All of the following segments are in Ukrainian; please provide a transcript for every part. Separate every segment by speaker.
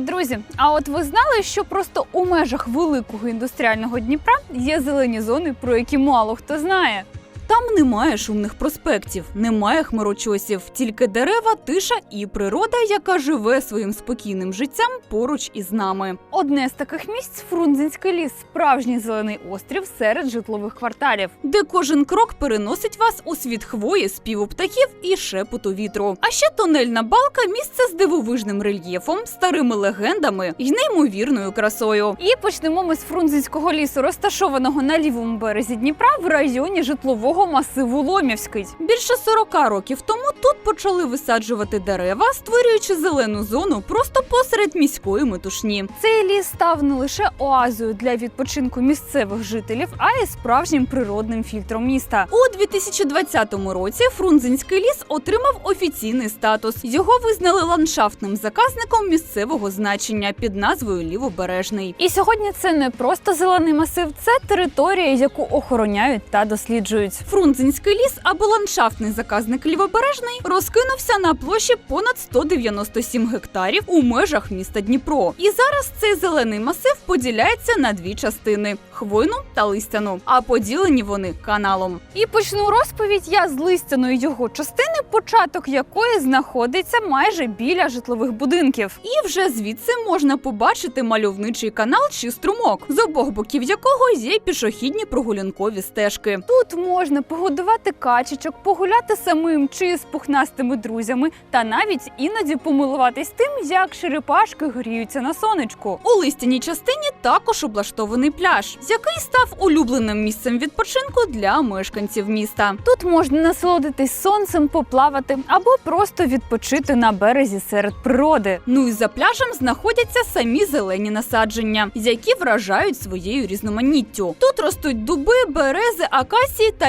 Speaker 1: Привіт, друзі! А от ви знали, що просто у межах великого індустріального Дніпра є зелені зони, про які мало хто знає.
Speaker 2: Там немає шумних проспектів, немає хмарочосів, тільки дерева, тиша і природа, яка живе своїм спокійним життям поруч із нами.
Speaker 1: Одне з таких місць Фрунзенський ліс, справжній зелений острів серед житлових кварталів.
Speaker 2: де кожен крок переносить вас у світ хвої, співу птахів і шепоту вітру. А ще тунельна балка місце з дивовижним рельєфом, старими легендами і неймовірною красою.
Speaker 1: І почнемо ми з Фрунзенського лісу, розташованого на лівому березі Дніпра в районі житлового масиву Ломівський.
Speaker 2: Більше 40 років тому тут почали висаджувати дерева, створюючи зелену зону просто посеред міської метушні.
Speaker 1: Цей ліс став не лише оазою для відпочинку місцевих жителів, а й справжнім природним фільтром міста.
Speaker 2: У 2020 році Фрунзенський ліс отримав офіційний статус. Його визнали ландшафтним заказником місцевого значення під назвою Лівобережний.
Speaker 1: І сьогодні це не просто зелений масив, це територія, яку охороняють та досліджують.
Speaker 2: Фрунзенський ліс або ландшафтний заказник Лівобережний розкинувся на площі понад 197 гектарів у межах міста Дніпро. І зараз цей зелений масив поділяється на дві частини: хвойну та листяну. А поділені вони каналом.
Speaker 1: І почну розповідь я з листяної його частини, початок якої знаходиться майже біля житлових будинків.
Speaker 2: І вже звідси можна побачити мальовничий канал чи струмок, з обох боків якого є пішохідні прогулянкові стежки.
Speaker 1: Тут можна погодувати качечок, погуляти самим чи з пухнастими друзями, та навіть іноді помилуватись тим, як черепашки гріються на сонечку.
Speaker 2: У листяній частині також облаштований пляж, який став улюбленим місцем відпочинку для мешканців міста.
Speaker 1: Тут можна насолодитись сонцем, поплавати або просто відпочити на березі серед природи.
Speaker 2: Ну і за пляжем знаходяться самі зелені насадження, які вражають своєю різноманіттю. Тут ростуть дуби, берези, акації та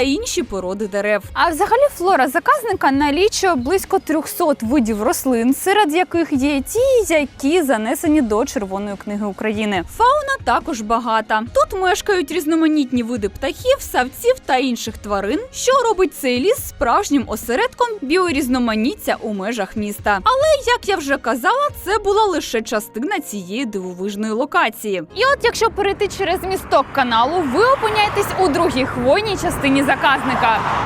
Speaker 2: породи дерев.
Speaker 1: А взагалі флора заказника налічує близько 300 видів рослин, серед яких є ті, які занесені до Червоної книги України.
Speaker 2: Фауна також багата. Тут мешкають різноманітні види птахів, савців та інших тварин, що робить цей ліс справжнім осередком біорізноманіття у межах міста. Але як я вже казала, це була лише частина цієї дивовижної локації.
Speaker 1: І от якщо перейти через місток каналу, ви опиняєтесь у другій хвойній частині заказника.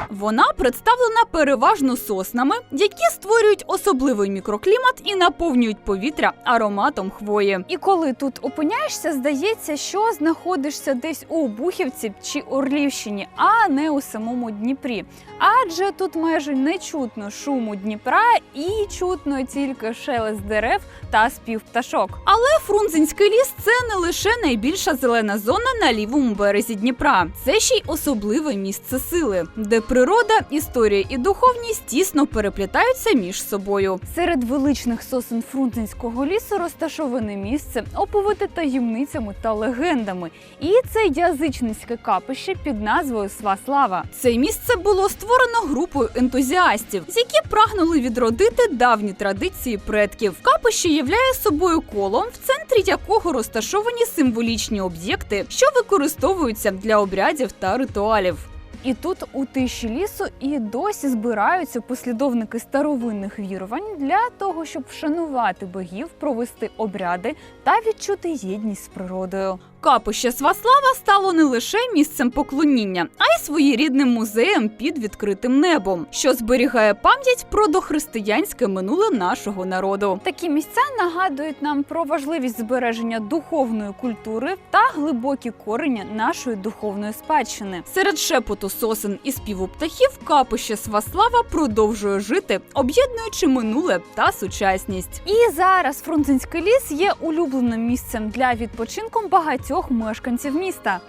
Speaker 2: Вона представлена переважно соснами, які створюють особливий мікроклімат і наповнюють повітря ароматом хвої.
Speaker 1: І коли тут опиняєшся, здається, що знаходишся десь у Бухівці чи Орлівщині, а не у самому Дніпрі. Адже тут майже не чутно шуму Дніпра і чутно тільки шелест дерев та спів пташок.
Speaker 2: Але Фрунзенський ліс це не лише найбільша зелена зона на лівому березі Дніпра. Це ще й особливе місце сили, де природа, історія і духовність тісно переплітаються між собою.
Speaker 1: Серед величних сосен Фрунзенського лісу розташоване місце, оповите таємницями та легендами. І це язичницьке капище під назвою Сваслава.
Speaker 2: Це місце було створено групою ентузіастів, які прагнули відродити давні традиції предків. Капище являє собою колом, в центрі якого розташовані символічні об'єкти, що використовуються для обрядів та ритуалів.
Speaker 1: І тут у тиші лісу і досі збираються послідовники старовинних вірувань для того, щоб вшанувати богів, провести обряди та відчути єдність з природою.
Speaker 2: Капище Сваслава стало не лише місцем поклоніння, а й своєрідним музеєм під відкритим небом, що зберігає пам'ять про дохристиянське минуле нашого народу.
Speaker 1: Такі місця нагадують нам про важливість збереження духовної культури та глибокі корення нашої духовної спадщини.
Speaker 2: Серед шепоту сосен і співу птахів капище Сваслава продовжує жити, об'єднуючи минуле та сучасність.
Speaker 1: І зараз Фрунзенський ліс є улюбленим місцем для відпочинку багатьох мешканців міста.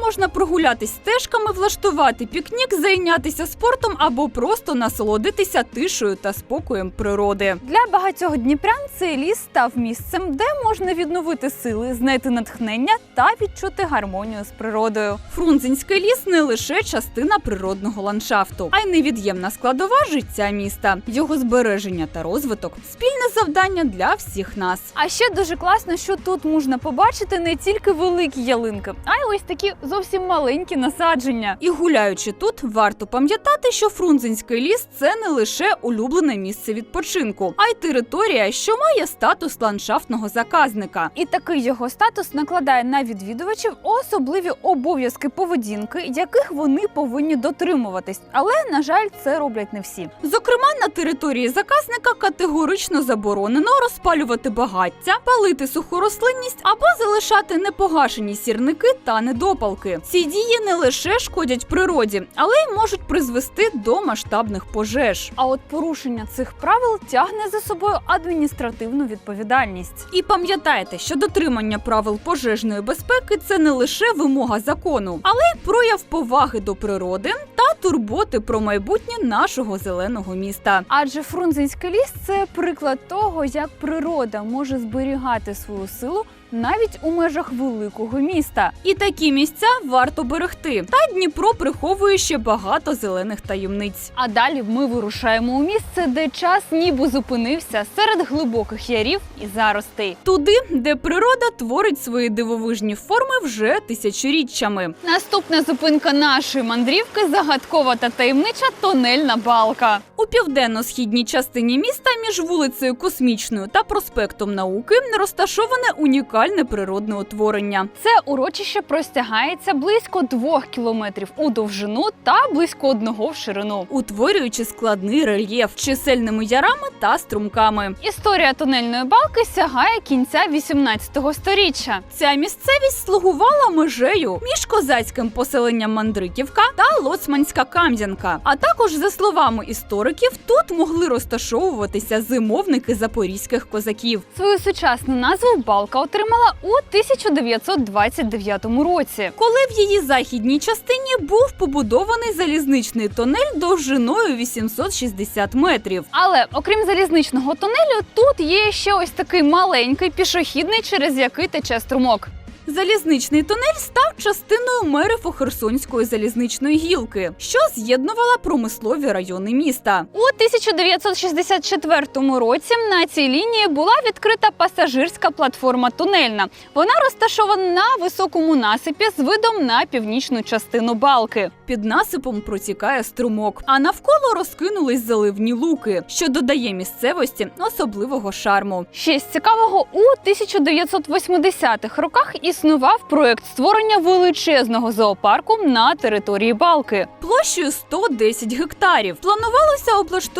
Speaker 2: Можна прогулятись стежками, влаштувати пікнік, зайнятися спортом або просто насолодитися тишею та спокоєм природи.
Speaker 1: Для багатьох дніпрян цей ліс став місцем, де можна відновити сили, знайти натхнення та відчути гармонію з природою.
Speaker 2: Фрунзенський ліс не лише частина природного ландшафту, а й невід'ємна складова життя міста, його збереження та розвиток спільне завдання для всіх нас.
Speaker 1: А ще дуже класно, що тут можна побачити не тільки великі ялинки, а й ось такі зовсім маленькі насадження.
Speaker 2: І гуляючи тут, варто пам'ятати, що Фрунзенський ліс це не лише улюблене місце відпочинку, а й територія, що має статус ландшафтного заказника.
Speaker 1: І такий його статус накладає на відвідувачів особливі обов'язки поведінки, яких вони повинні дотримуватись. Але на жаль, це роблять не всі.
Speaker 2: Зокрема, на території заказника категорично заборонено розпалювати багаття, палити суху рослинність або залишати непогашені сірники та недопалки. Ці дії не лише шкодять природі, але й можуть призвести до масштабних пожеж.
Speaker 1: А от порушення цих правил тягне за собою адміністративну відповідальність.
Speaker 2: І пам'ятайте, що дотримання правил пожежної безпеки це не лише вимога закону, але й прояв поваги до природи та турботи про майбутнє нашого зеленого міста.
Speaker 1: Адже Фрунзенський ліс це приклад того, як природа може зберігати свою силу навіть у межах великого міста.
Speaker 2: І такі місця варто берегти. Та Дніпро приховує ще багато зелених таємниць.
Speaker 1: А далі ми вирушаємо у місце, де час ніби зупинився серед глибоких ярів і заростей.
Speaker 2: Туди, де природа творить свої дивовижні форми вже тисячоріччями.
Speaker 1: Наступна зупинка нашої мандрівки загадкова та таємнича тонельна балка.
Speaker 2: У південно-східній частині міста між вулицею Космічною та проспектом Науки розташоване унікальне природне утворення.
Speaker 1: Це урочище простягається близько двох кілометрів у довжину та близько одного в ширину.
Speaker 2: утворюючи складний рельєф чисельними ярами та струмками.
Speaker 1: Історія тунельної балки сягає кінця 18 століття.
Speaker 2: Ця місцевість слугувала межею між козацьким поселенням Мандриківка та Лоцманська Кам'янка. А також, за словами істориків, тут могли розташовуватися зимовники запорізьких козаків.
Speaker 1: Свою сучасну назву балка отримала у 1929 році.
Speaker 2: Коли в її західній частині був побудований залізничний тунель довжиною 860 метрів.
Speaker 1: Але окрім залізничного тунелю, тут є ще ось такий маленький пішохідний, через який тече струмок.
Speaker 2: Залізничний тунель став частиною Мерефо-Херсонської залізничної гілки, що з'єднувала промислові райони міста.
Speaker 1: У 1964 році на цій лінії була відкрита пасажирська платформа тунельна. Вона розташована на високому насипі з видом на північну частину балки.
Speaker 2: Під насипом протікає струмок, а навколо розкинулись заливні луки, що додає місцевості особливого шарму.
Speaker 1: Ще з цікавого у 1980-х роках існував проект створення величезного зоопарку на території балки.
Speaker 2: Площею 110 гектарів планувалося облаштувати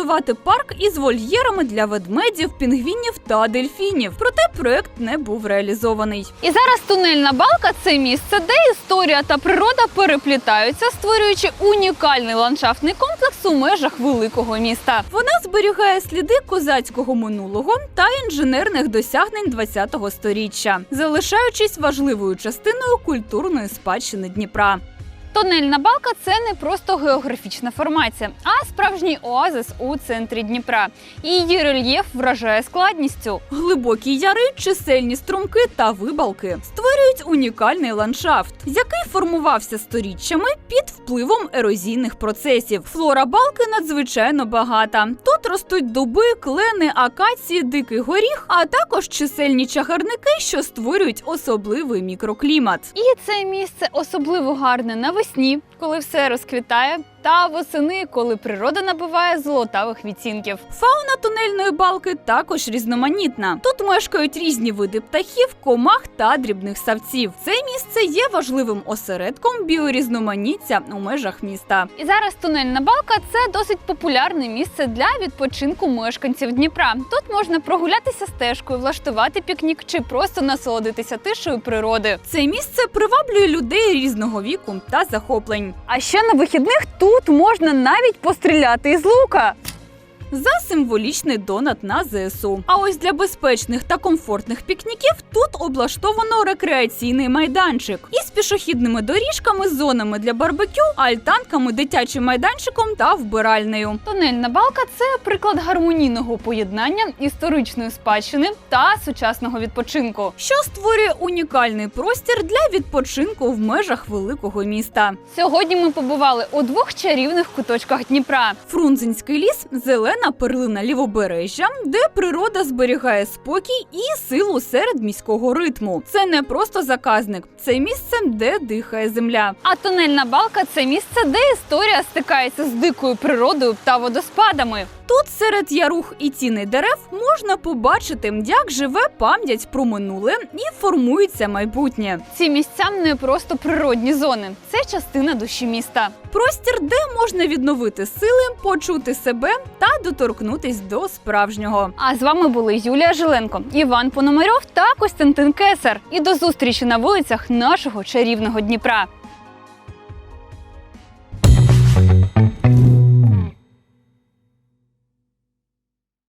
Speaker 2: парк із вольєрами для ведмедів, пінгвінів та дельфінів. Проте проект не був реалізований.
Speaker 1: І зараз тунельна балка це місце, де історія та природа переплітаються, створюючи унікальний ландшафтний комплекс у межах великого міста.
Speaker 2: Вона зберігає сліди козацького минулого та інженерних досягнень 20-го сторіччя, залишаючись важливою частиною культурної спадщини Дніпра.
Speaker 1: Тунельна балка це не просто географічна формація, а справжній оазис у центрі Дніпра. Її рельєф вражає складністю.
Speaker 2: Глибокі яри, чисельні струмки та вибалки створюють унікальний ландшафт, який формувався сторіччями під впливом ерозійних процесів. Флора балки надзвичайно багата. Тут ростуть дуби, клени, акації, дикий горіх, а також чисельні чагарники, що створюють особливий мікроклімат.
Speaker 1: І це місце особливо гарне навесні, коли все розквітає, та восени, коли природа набуває золотавих відцінків.
Speaker 2: Фауна тунельної балки також різноманітна. Тут мешкають різні види птахів, комах та дрібних савців. Це місце є важливим осередком біорізноманіття у межах міста.
Speaker 1: І зараз тунельна балка це досить популярне місце для відпочинку мешканців Дніпра. Тут можна прогулятися стежкою, влаштувати пікнік чи просто насолодитися тишею природи.
Speaker 2: Це місце приваблює людей різного віку та захоплень.
Speaker 1: А ще на вихідних тут можна навіть постріляти із лука.
Speaker 2: За символічний донат на ЗСУ. А ось для безпечних та комфортних пікніків тут облаштовано рекреаційний майданчик із пішохідними доріжками, зонами для барбекю, альтанками, дитячим майданчиком та вбиральнею.
Speaker 1: Тунельна балка це приклад гармонійного поєднання історичної спадщини та сучасного відпочинку.
Speaker 2: що створює унікальний простір для відпочинку в межах великого міста.
Speaker 1: Сьогодні ми побували у двох чарівних куточках Дніпра.
Speaker 2: Фрунзенський ліс зелена єдина перлина лівобережжя, де природа зберігає спокій і силу серед міського ритму. Це не просто заказник, це місце, де дихає земля.
Speaker 1: А тунельна балка це місце, де історія стикається з дикою природою та водоспадами.
Speaker 2: Тут серед ярух і тіни дерев можна побачити, як живе пам'ять про минуле і формується майбутнє.
Speaker 1: Ці місця не просто природні зони, це частина душі міста.
Speaker 2: Простір, де можна відновити сили, почути себе та доторкнутись до справжнього.
Speaker 1: А з вами були Юлія Жиленко, Іван Пономарьов та Костянтин Кесар. І до зустрічі на вулицях нашого чарівного Дніпра.